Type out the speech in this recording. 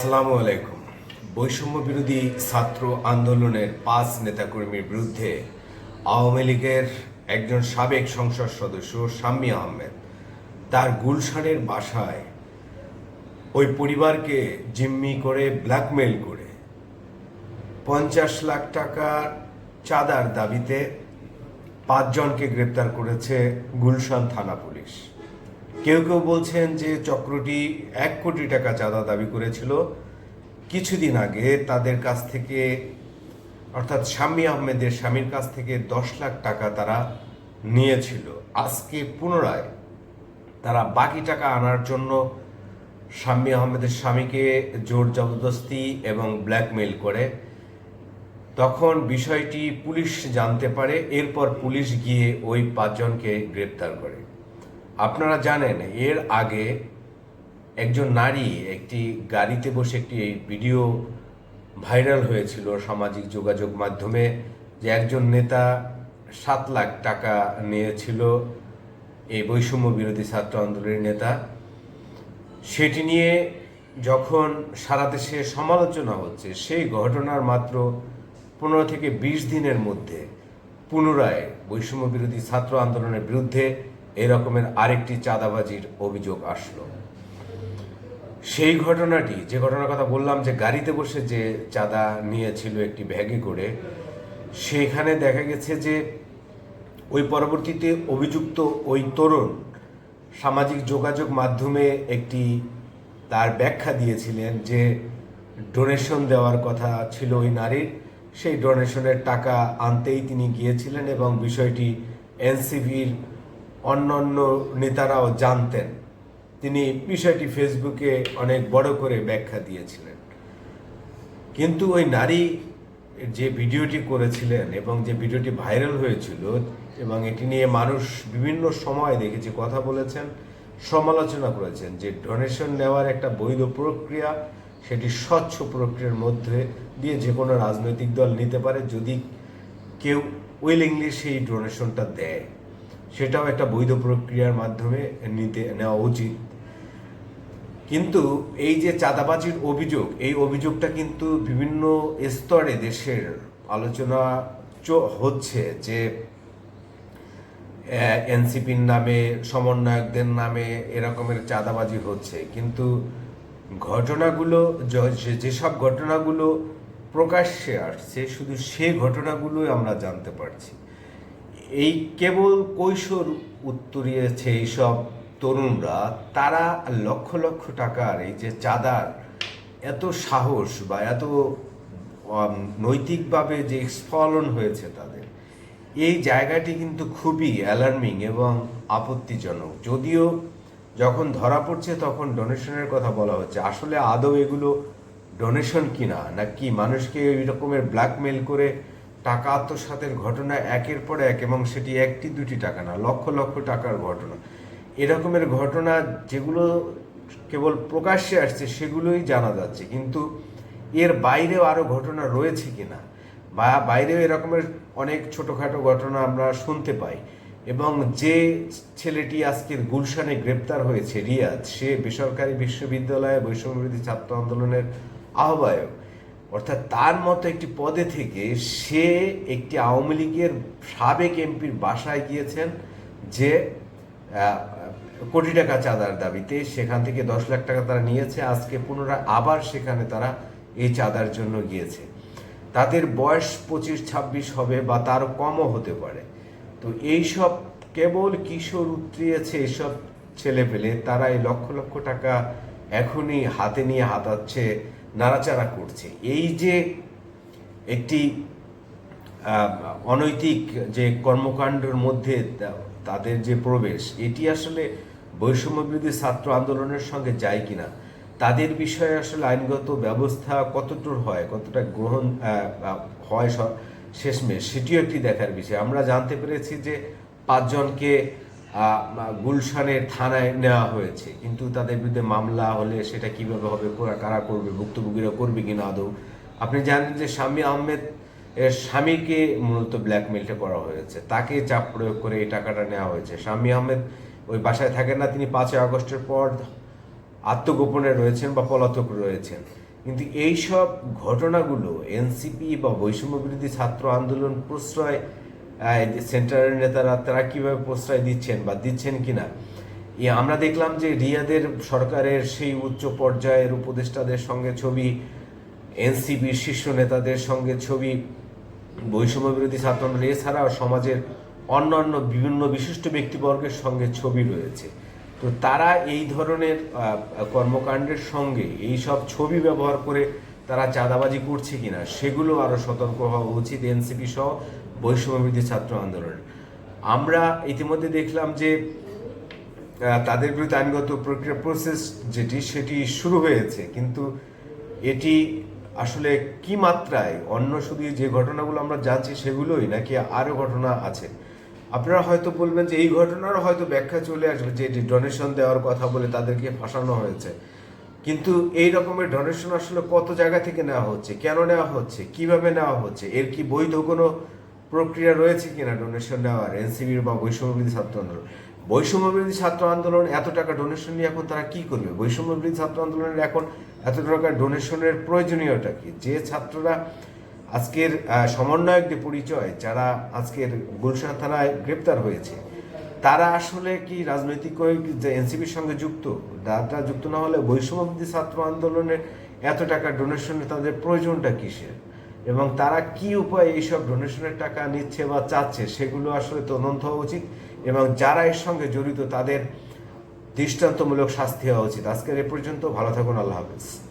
আসসালামু আলাইকুম। বৈষম্য বিরোধী ছাত্র আন্দোলনের পাঁচ নেতাকর্মীর বিরুদ্ধে আওয়ামী লীগের একজন সাবেক সংসদ সদস্য শাম্মী আহমেদ তার গুলশানের বাসায় ওই পরিবারকে জিম্মি করে ব্ল্যাকমেল করে পঞ্চাশ লাখ টাকার চাঁদার দাবিতে পাঁচজনকে গ্রেপ্তার করেছে গুলশান থানা পুলিশ। কেউ কেউ বলছেন যে চক্রটি এক কোটি টাকা চাঁদা দাবি করেছিল। কিছুদিন আগে তাদের কাছ থেকে, অর্থাৎ শাম্মী আহমেদের স্বামীর কাছ থেকে দশ লাখ টাকা তারা নিয়েছিল। আজকে পুনরায় তারা বাকি টাকা আনার জন্য শাম্মী আহমেদের স্বামীকে জোর জবরদস্তি এবং ব্ল্যাকমেইল করে। তখন বিষয়টি পুলিশ জানতে পারে, এরপর পুলিশ গিয়ে ওই পাঁচজনকে গ্রেপ্তার করে। আপনারা জানেন, এর আগে একজন নারী একটি গাড়িতে বসে একটি ভিডিও ভাইরাল হয়েছিল সামাজিক যোগাযোগ মাধ্যমে যে একজন নেতা সাত লাখ টাকা নিয়েছিল, এই বৈষম্য বিরোধী ছাত্র আন্দোলনের নেতা। সেটি নিয়ে যখন সারা দেশে সমালোচনা হচ্ছে, সেই ঘটনার মাত্র পনেরো থেকে বিশ দিনের মধ্যে পুনরায় বৈষম্য বিরোধী ছাত্র আন্দোলনের বিরুদ্ধে এরকমের আরেকটি চাঁদাবাজির অভিযোগ আসলো। সেই ঘটনাটি, যে ঘটনার কথা বললাম যে গাড়িতে বসে যে চাঁদা নিয়েছিল একটি ব্যাগে করে, সেখানে দেখা গেছে যে ওই পরবর্তীতে অভিযুক্ত ওই তরুণ সামাজিক যোগাযোগ মাধ্যমে একটি তার ব্যাখ্যা দিয়েছিলেন যে ডোনেশন দেওয়ার কথা ছিল ওই নারীর। সেই ডোনেশনের টাকা আনতেই তিনি গিয়েছিলেন এবং বিষয়টি এনসিবির অন্যান্য নেতারাও জানতেন। তিনি বিষয়টি ফেসবুকে অনেক বড় করে ব্যাখ্যা দিয়েছিলেন। কিন্তু ওই নারী যে ভিডিওটি করেছিলেন এবং যে ভিডিওটি ভাইরাল হয়েছিল এবং এটি নিয়ে মানুষ বিভিন্ন সময় দেখেছি, কথা বলেছেন, সমালোচনা করেছেন যে ডোনেশন নেওয়ার একটা বৈধ প্রক্রিয়া সেটি স্বচ্ছ প্রক্রিয়ার মধ্যে দিয়ে যে কোনো রাজনৈতিক দল নিতে পারে যদি কেউ উইলিংলি সেই ডোনেশনটা দেয়। সেটাও একটা বৈধ প্রক্রিয়ার মাধ্যমে নিতে, নেওয়া উচিত। কিন্তু এই যে চাঁদাবাজির অভিযোগ, এই অভিযোগটা কিন্তু বিভিন্ন স্তরে দেশের আলোচনা হচ্ছে যে এনসিপির নামে, সমন্বয়কদের নামে এরকমের চাঁদাবাজি হচ্ছে। কিন্তু ঘটনাগুলো যেসব ঘটনাগুলো প্রকাশ্যে আসছে, শুধু সেই ঘটনাগুলোই আমরা জানতে পারছি। এই কেবল কৈশোর উত্তরিয়েছে এইসব তরুণরা, তারা লক্ষ লক্ষ টাকার এই যে চাঁদার এত সাহস বা এত নৈতিকভাবে যে স্ফলন হয়েছে তাদের, এই জায়গাটি কিন্তু খুবই অ্যালার্মিং এবং আপত্তিজনক। যদিও যখন ধরা পড়ছে তখন ডোনেশনের কথা বলা হচ্ছে। আসলে আদৌ এগুলো ডোনেশন কিনা না কি মানুষকে এই রকমের ব্ল্যাকমেল করে টাকা আত্মসাতের ঘটনা একের পর এক এবং সেটি একটি, দুটি টাকা না, লক্ষ লক্ষ টাকার ঘটনা। এরকমের ঘটনা যেগুলো কেবল প্রকাশ্যে আসছে সেগুলোই জানা যাচ্ছে, কিন্তু এর বাইরেও আরও ঘটনা রয়েছে কিনা? বা বাইরেও এরকমের অনেক ছোটোখাটো ঘটনা আমরা শুনতে পাই। এবং যে ছেলেটি আজকের গুলশানে গ্রেপ্তার হয়েছে রিয়াজ সে বেসরকারি বিশ্ববিদ্যালয়ে বৈষম্যবিরোধী ছাত্র আন্দোলনের আহ্বায়ক। অর্থাৎ তার মতো একটি পদে থেকে সে একটি আওয়ামী লীগের সাবেক এমপির বাসায় গিয়েছেন যে কোটি টাকা চাঁদার দাবিতে। সেখান থেকে দশ লাখ টাকা তারা নিয়েছে। আজকে পুনরায় আবার সেখানে তারা এই চাঁদার জন্য গিয়েছে। তাদের বয়স পঁচিশ, ছাব্বিশ হবে বা তার কমও হতে পারে। তো এইসব কেবল কিশোর উতরিয়েছে এইসব ছেলে পেলে তারা এই লক্ষ লক্ষ টাকা এখনই হাতে নিয়ে হাতাচ্ছে নাড়াচাড়া করছে। এই যে একটি অনৈতিক যে কর্মকাণ্ডের মধ্যে তাদের যে প্রবেশ, এটি আসলে বৈষম্য বিরোধী ছাত্র আন্দোলনের সঙ্গে যায় কিনা? তাদের বিষয়ে আসলে আইনগত ব্যবস্থা কতটুর হয়, কতটা গ্রহণ হয় শেষমেশ, সেটিও একটি দেখার বিষয়। আমরা জানতে পেরেছি যে পাঁচজনকে গুলশানের থানায় নেওয়া হয়েছে। কিন্তু তাদের বিরুদ্ধে মামলা হলে সেটা কীভাবে হবে কারা করবে, ভুক্তভোগীরা করবে কিনা আদৌ? আপনি জানেন যে স্বামী আহমেদ এর স্বামীকে মূলত ব্ল্যাকমেলটা করা হয়েছে। তাকে চাপ প্রয়োগ করে এই টাকাটা নেওয়া হয়েছে। স্বামী আহমেদ ওই বাসায় থাকেন না, তিনি পাঁচই আগস্টের পর আত্মগোপনে রয়েছেন বা পলাতক রয়েছেন। কিন্তু এই সব ঘটনাগুলো এনসিপি বা বৈষম্য বিরোধী ছাত্র আন্দোলন প্রশ্রয় সেন্টারের নেতারা, তারা কীভাবে প্রশ্রয় দিচ্ছেন বা দিচ্ছেন কিনা? এ আমরা দেখলাম যে রিয়াদের সরকারের সেই উচ্চ পর্যায়ের উপদেষ্টাদের সঙ্গে ছবি, এনসিপির শীর্ষ নেতাদের সঙ্গে ছবি, বৈষম্য বিরোধী ছাত্র আন্দোলন এছাড়াও সমাজের অন্যান্য বিভিন্ন বিশিষ্ট ব্যক্তিবর্গের সঙ্গে ছবি রয়েছে। তো তারা এই ধরনের কর্মকাণ্ডের সঙ্গে এই সব ছবি ব্যবহার করে তারা চাঁদাবাজি করছে কিনা, সেগুলো আরও সতর্ক হওয়া উচিত এনসিপি সহ। বৈষম্য বিরোধী ছাত্র আন্দোলন। আমরা ইতিমধ্যে দেখলাম যে তাদের বিরুদ্ধে আইনগত প্রক্রিয়া প্রসেস যেটি, সেটি শুরু হয়েছে। কিন্তু এটি আসলে কি মাত্রায়? অন্য শুধু যে ঘটনাগুলো আমরা জানছি সেগুলোই নাকি আরও ঘটনা আছে? আপনারা হয়তো বলবেন যে, এই ঘটনার হয়তো ব্যাখ্যা চলে আসবে যে, এটি ডোনেশন দেওয়ার কথা বলে তাদেরকে ফাঁসানো হয়েছে। কিন্তু এই রকমের ডোনেশন আসলে কত জায়গা থেকে নেওয়া হচ্ছে? কেন নেওয়া হচ্ছে? কীভাবে নেওয়া হচ্ছে? এর কি বৈধ কোনো প্রক্রিয়া রয়েছে কিনা ডোনেশন নেওয়ার এনসিবির বা বৈষম্য বিরোধী ছাত্র আন্দোলন। বৈষম্য বিরোধী ছাত্র আন্দোলন এত টাকা ডোনেশন নিয়ে এখন তারা কি করবে? বৈষম্য বিরোধী ছাত্র আন্দোলনের এখন এত টাকা ডোনেশনের প্রয়োজনীয়তা কি? যে ছাত্ররা আজকের সমন্বয়কদের পরিচয়, যারা আজকের গুলশান থানায় গ্রেপ্তার হয়েছে, তারা আসলে কি রাজনৈতিক যে এনসিপির সঙ্গে যুক্ত, তারা যুক্ত না হলে বৈষম্য বিরোধী ছাত্র আন্দোলনের এত টাকা ডোনেশনে তাদের প্রয়োজনটা কিসের? এবং তারা কি উপায়ে এইসব ডোনেশনের টাকা নিচ্ছে বা চাচ্ছে, সেগুলো আসলে তদন্ত হওয়া উচিত এবং যারা এর সঙ্গে জড়িত তাদের দৃষ্টান্তমূলক শাস্তি হওয়া উচিত। আজকের এ পর্যন্ত, ভালো থাকুন, আল্লাহ হাফেজ।